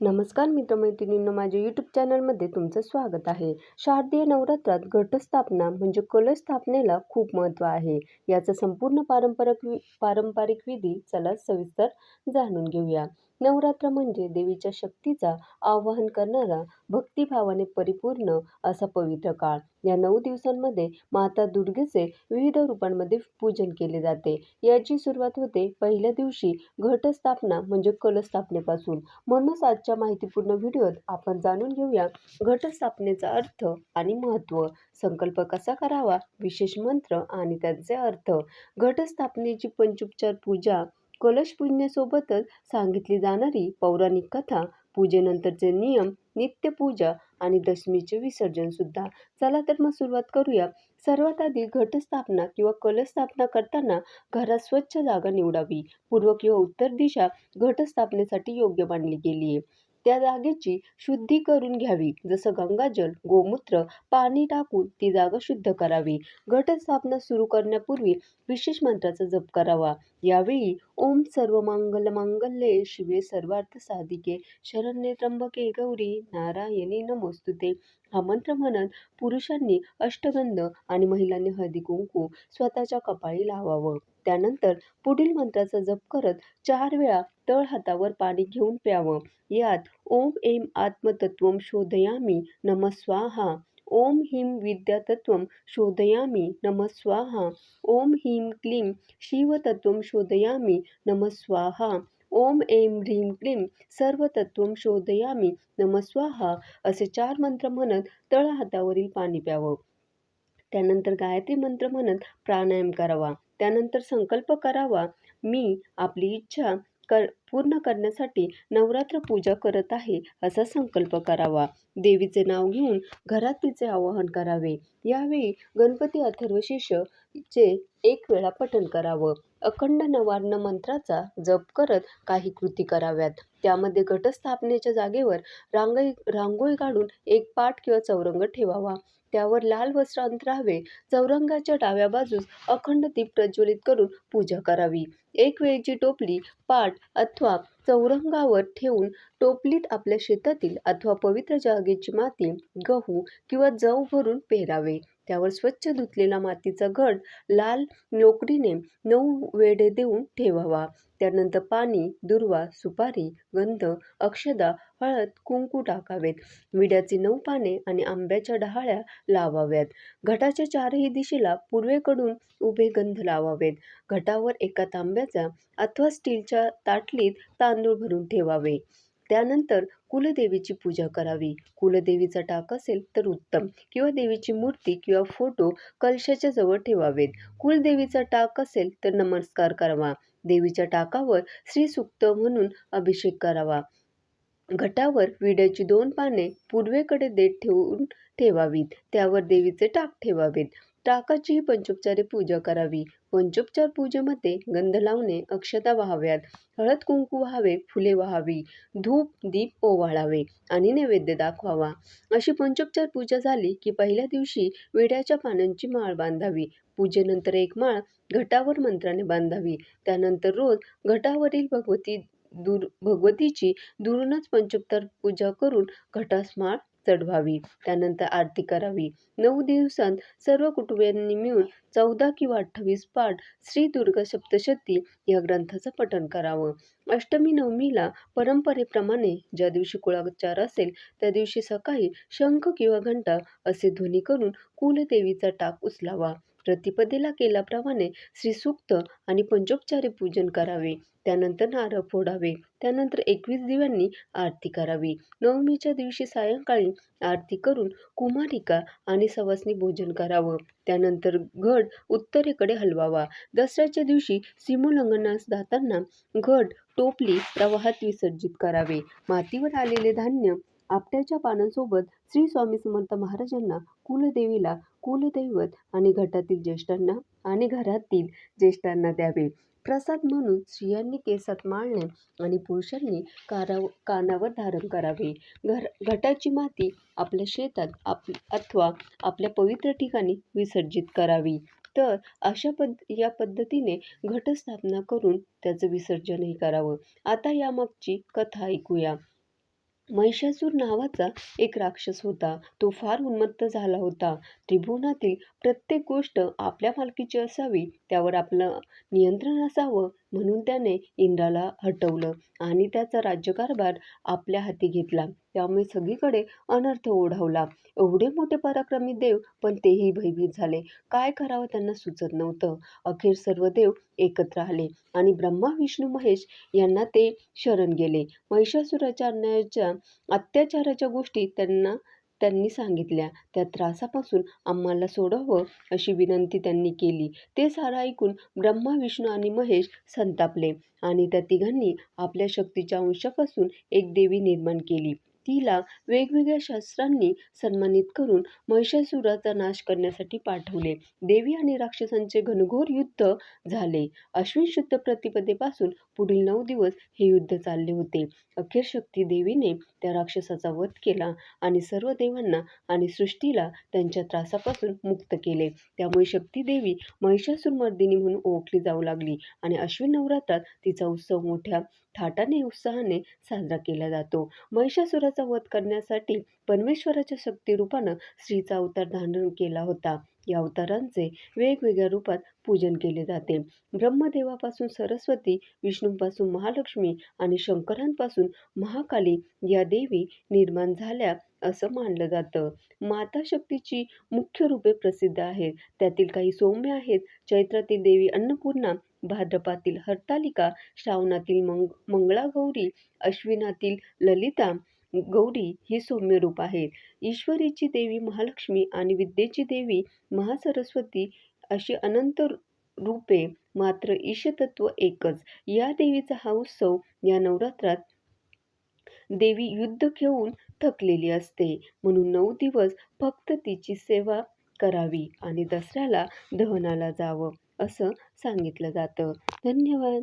नमस्कार मित्रमैत्रिणींनो माझ्या यूट्यूब चॅनलमध्ये तुमचं स्वागत आहे. शारदीय नवरात्रात घटस्थापना म्हणजे कलश स्थापनेला खूप महत्त्व आहे. याचा संपूर्ण पारंपरिक वि पारंपरिक विधी चला सविस्तर जाणून घेऊया. नवरात्र म्हणजे देवीच्या शक्तीचा आवाहन करणारा भक्तिभावाने परिपूर्ण असा पवित्र काळ. या नऊ दिवसांमध्ये माता दुर्गेचे विविध रूपांमध्ये पूजन केले जाते. याची सुरुवात होते पहिल्या दिवशी घटस्थापना म्हणजे कलस्थापनेपासून. म्हणूनच आजच्या माहितीपूर्ण व्हिडिओत आपण जाणून घेऊया घटस्थापनेचा अर्थ आणि महत्त्व. संकल्प कसा करावा? विशेष मंत्र आणि त्यांचे अर्थ. घटस्थापनेची पंचोपचार पूजा. कलश पूजनेसोबतच सांगितली जाणारी पौराणिक कथा. पूजेनंतरचे नियम. नित्यपूजा आणि दशमीचे विसर्जन सुद्धा. चला तर मग सुरुवात करूया. सर्वात आधी घटस्थापना किंवा कलस्थापना करताना घरात स्वच्छ जागा निवडावी. पूर्व किंवा उत्तर दिशा घटस्थापनेसाठी योग्य मानली गेली आहे त्या जागेची शुद्धी करून घ्यावी. जसं गंगाजल गोमूत्र पाणी टाकून ती जागा शुद्ध करावी. घटस्थापना सुरू करण्यापूर्वी विशेष मंत्राचा जप करावा. यावेळी ओम सर्व मंगल मांगल्ये शिवे सर्वार्थ साधिके. शरण्ये त्र्यंबके गौरी नारायणी नमोस्तुते. हा मंत्र म्हणत पुरुषांनी अष्टगंध आणि महिलांनी हळदी कुंकू स्वतःच्या कपाळी लावावं. त्यानंतर पुढील मंत्राचा जप करत चार वेळा तळ हातावर पाणी घेऊन प्यावं. यात ओम एम आत्मतत्वम शोधयामी नम स्वाहा. ओम ह्रीं विद्यातत्वम शोधयामी नम स्वाहा. ओम ह्रीं क्लीं शिवतत्वम शोधयामी नम स्वाहा. ओम ऐं ह्रीं क्लीं सर्वतत्वम शोधयामी. नमस्वाहा असे चार मंत्र म्हणत तळ हातावरील पाणी प्यावं. त्यानंतर गायत्री मंत्र म्हणत प्राणायाम करावा. त्यानंतर संकल्प करावा. मी आपली इच्छा कर पूर्ण करण्यासाठी नवरात्र पूजा करत आहे असा संकल्प करावा. देवीचे नाव घेऊन घरात तिचे आवाहन करावे. यावेळी गणपती अथर्वशीर्षचे एक वेळा पठण करावं. अखंड नवार्ण मंत्राचा जप करत काही कृती कराव्यात. त्यामध्ये घटस्थापनेच्या जागेवर रांगई रांगोळी काढून एक पाठ किंवा चौरंग ठेवावा. त्यावर लाल वस्त्र अंतरावे चौरंगाच्या डाव्या बाजूस अखंड दीप प्रज्वलित करून पूजा करावी. एक वेळची टोपली पाट अथवा चौरंगावर ठेवून टोपलीत आपल्या शेतातील अथवा पवित्र जागेची माती गहू किंवा जव भरून पेरावे. त्यावर स्वच्छ धुतलेला मातीचा घट लाल लोकरीने नऊ वेढे देऊन ठेवावा. त्यानंतर पाणी दुर्वा सुपारी गंध अक्षदा हळद कुंकू टाकावेत. विड्याची नऊ पाने आणि आंब्याच्या डहाळ्या लावाव्यात. घटाच्या चारही दिशेला पूर्वेकडून उभे गंध लावावेत. घटावर एका तांब्याचा अथवा स्टीलच्या ताटलीत तांदूळ भरून ठेवावे. त्यानंतर कुलदेवीची पूजा करावी. कुलदेवीचा टाक असेल तर उत्तम. किंवा देवीची मूर्ती किंवा फोटो कलशाच्या जवळ ठेवावेत. कुलदेवीचा टाक असेल तर नमस्कार करावा. देवीच्या टाकावर श्रीसुक्त म्हणून अभिषेक करावा. घटावर विड्याची दोन पाने पूर्वेकडे देठ ठेवून ठेवावीत. त्यावर देवीचे टाक ठेवावेत. टाकाचीही पंचोपचारे पूजा करावी. पंचोपचार पूजेमध्ये गंध लावणे अक्षता व्हाव्यात. हळद कुंकू व्हावे फुले व्हावी. धूप दीप ओवाळावे आणि नैवेद्य दाखवावा. अशी पंचोपचार पूजा झाली की पहिल्या दिवशी विड्याच्या पानांची माळ बांधावी. पूजेनंतर एक माळ घटावर मंत्राने बांधावी. त्यानंतर रोज घटावरील भगवती दूर भगवतीची दुरूनच पंचोपचार पूजा करून घटास माळ चढवावी त्यानंतर आरती करावी. नऊ दिवसांत सर्व कुटुंबियांनी मिळून चौदा किंवा अठ्ठावीस पाठ श्री दुर्गा सप्तशती या ग्रंथाचं पठण करावं. अष्टमी नवमीला परंपरेप्रमाणे ज्या दिवशी कुळाचार असेल त्या दिवशी सकाळी शंख किंवा घंटा असे ध्वनी करून कुलदेवीचा टाक उचलावा. प्रतिपदेला केल्याप्रमाणे श्रीसूक्त आणि पंचोपचारी पूजन करावे. त्यानंतर नारळ फोडावे. त्यानंतर एकवीस दिव्यांनी आरती करावी. नवमीच्या दिवशी सायंकाळी आरती करून कुमारिका आणि सवासनी भोजन करावं. त्यानंतर घट उत्तरेकडे हलवावा. दसऱ्याच्या दिवशी सीमोल्लंघनास जाताना घट टोपली प्रवाहात विसर्जित करावे. मातीवर आलेले धान्य आपट्याच्या पानांसोबत श्री स्वामी समर्थ महाराजांना कुलदेवीला कुलदैवत आणि घटातील ज्येष्ठांना आणि घरातील ज्येष्ठांना द्यावे. प्रसाद म्हणून स्त्रियांनी केसात माळणे आणि पुरुषांनी कारा कानावर धारण करावे. घर घटाची माती आपल्या शेतात आप अथवा आपल्या पवित्र ठिकाणी विसर्जित करावी. तर अशा पद्ध या पद्धतीने घटस्थापना करून त्याचं विसर्जनही करावं. आता यामागची कथा ऐकूया. महिषासूर नावाचा एक राक्षस होता. तो फार उन्मत्त झाला होता. त्रिभुवनातील प्रत्येक गोष्ट आपल्या मालकीची असावी, त्यावर आपलं नियंत्रण असावं म्हणून त्याने इंद्राला हटवलं आणि त्याचा राज्यकारभार आपल्या हाती घेतला. त्यामुळे सगळीकडे अनर्थ ओढवला. एवढे मोठे पराक्रमी देव पण तेही भयभीत झाले. काय करावं त्यांना सुचत नव्हतं. अखेर सर्व देव एकत्र आले आणि ब्रह्मा, विष्णू, महेश यांना ते शरण गेले. महिषासुराच्या अन्यायाच्या, अत्याचाराच्या गोष्टी त्यांना त्यांनी सांगितल्या. त्या त्रासापासून आम्हाला सोडावं अशी विनंती त्यांनी केली. ते सारं ऐकून ब्रह्मा, विष्णू आणि महेश संतापले आणि त्या तिघांनी आपल्या शक्तीच्या अंशापासून एक देवी निर्माण केली. तिला वेगवेगळ्या शस्त्रांनी सन्मानित करून महिषासुराचा नाश करण्यासाठी पाठवले. देवी आणि राक्षसांचे घनघोर युद्ध झाले. अश्विन शुद्ध प्रतिपदेपासून पुढील नऊ दिवस हे युद्ध चालले होते. अखेर शक्ती देवीने त्या राक्षसाचा वध केला आणि सर्व देवांना आणि सृष्टीला त्यांच्या त्रासापासून मुक्त केले. त्यामुळे शक्ती देवी महिषासुरमर्दिनी म्हणून ओळखली जाऊ लागली आणि अश्विन नवरात्रात तिचा उत्सव मोठ्या थाटाने उत्साहाने साजरा केला जातो. महिषासुराचा वध करण्यासाठी परमेश्वराच्या शक्तिरूपानं स्त्रीचा अवतार धारण केला होता. या अवतारांचे वेगवेगळ्या रूपात पूजन केले जाते. ब्रह्मदेवापासून सरस्वती, विष्णूंपासून महालक्ष्मी आणि शंकरांपासून महाकाली या देवी निर्माण झाल्या असं मानलं जातं. माता शक्तीची मुख्य रूपे प्रसिद्ध आहेत. त्यातील काही सौम्य आहेत. चैत्रातील देवी अन्नपूर्णा, भाद्रपातील हरतालिका, श्रावणातील मंग मंगळागौरी, अश्विनातील ललिता गौरी ही सौम्य रूप आहेत. ईश्वरीची देवी महालक्ष्मी आणि विद्येची देवी महासरस्वती अशी अनंत रूपे, मात्र ईशतत्व एकच. या देवीचा हा उत्सव या नवरात्रात देवी युद्ध घेऊन थकलेली असते म्हणून नऊ दिवस फक्त तिची सेवा करावी आणि दसऱ्याला दहनाला जावं असं सांगितलं जातं. धन्यवाद.